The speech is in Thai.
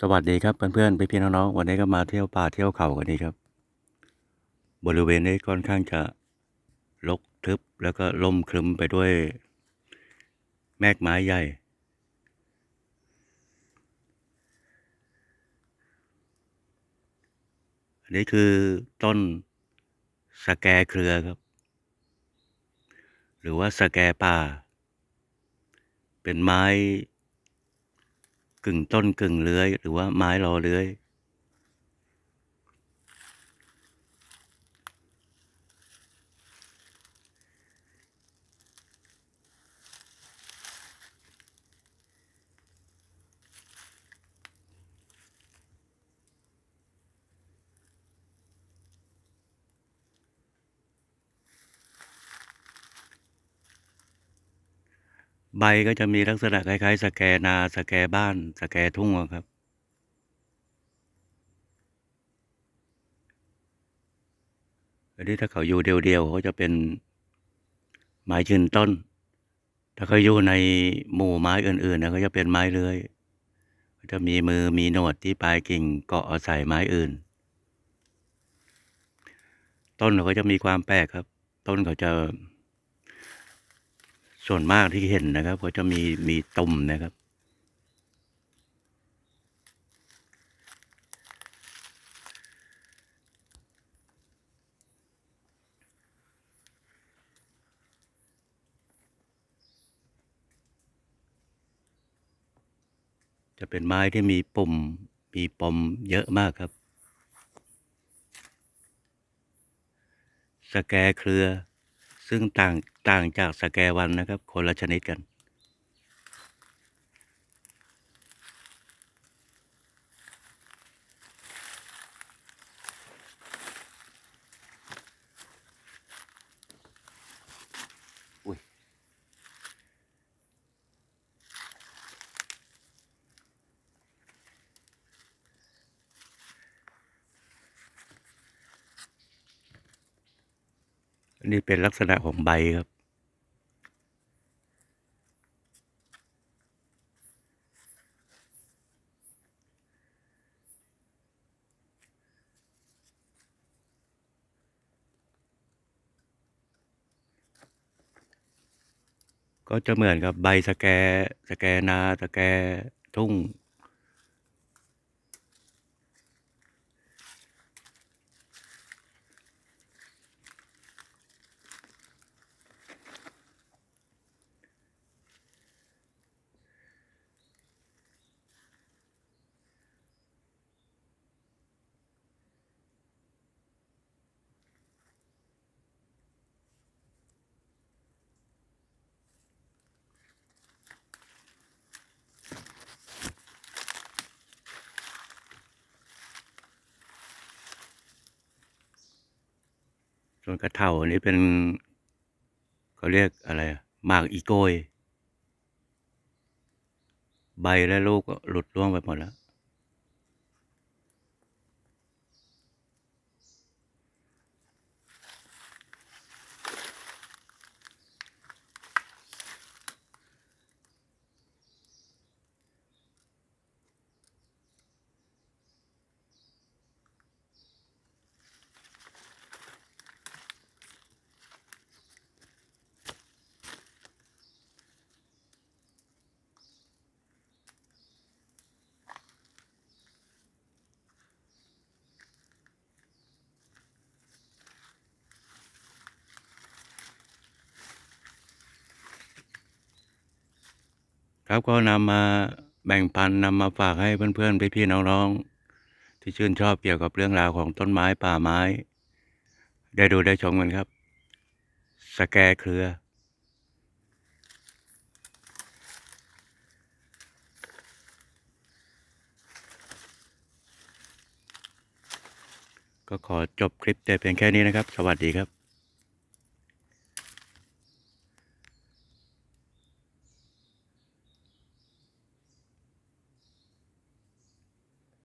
สวัสดีครับเพื่อนๆไปพี่น้องๆวันนี้ก็มาเที่ยวป่าเที่ยวเขากันดีครับ บริเวณนี้ค่อนข้างจะรกทึบแล้วก็ล่มครึ้มไปด้วย แมกไม้ใหญ่ อันนี้คือต้นสแกเครือครับ หรือว่าสแกป่า เป็นไม้ กึ่งต้นกึ่งเลื้อย หรือว่าไม้รอเลื้อย ใบก็จะมีลักษณะคล้ายๆ สแกนาสแกบ้าน สแกทุ่งครับ อันนี้ถ้าเขาอยู่เดียวๆเขาจะเป็นไม้ยืนต้น ถ้าเขาอยู่ในหมู่ไม้อื่นๆนะเขาจะเป็นไม้เลื้อยเขาจะมีมือมีหนวดที่ปลายกิ่งเกาะอาศัยไม้อื่น ต้นเขาก็จะมีความแปลกครับ ต้นเขาจะ ส่วนมากที่เห็นนะครับเขาจะมีมีตุ่มนะครับ จะเป็นไม้ที่มีปุ่มมีปมเยอะมากครับ สแกเครือซึ่งต่าง ต่างจากสแกวันนะครับ คนละชนิดกัน อุ้ยอันนี้เป็นลักษณะของใบครับ ก็จะเหมือนกับใบสแกสแกนาสแกทุ่ง ส่วนกระเถาอันนี้เป็นเขาเรียกอะไรหมากอีโกย ใบและลูกก็หลุดร่วงไปหมดแล้ว ครับก็นำมาแบ่งปันนำมาฝากให้เพื่อนๆพี่ๆน้องๆ ที่ชื่นชอบเกี่ยวกับเรื่องราวของต้นไม้ป่าไม้ ได้ดูได้ชมกันครับ สแกเครือก็ขอจบคลิปแต่เพียงแค่นี้นะครับ สวัสดีครับ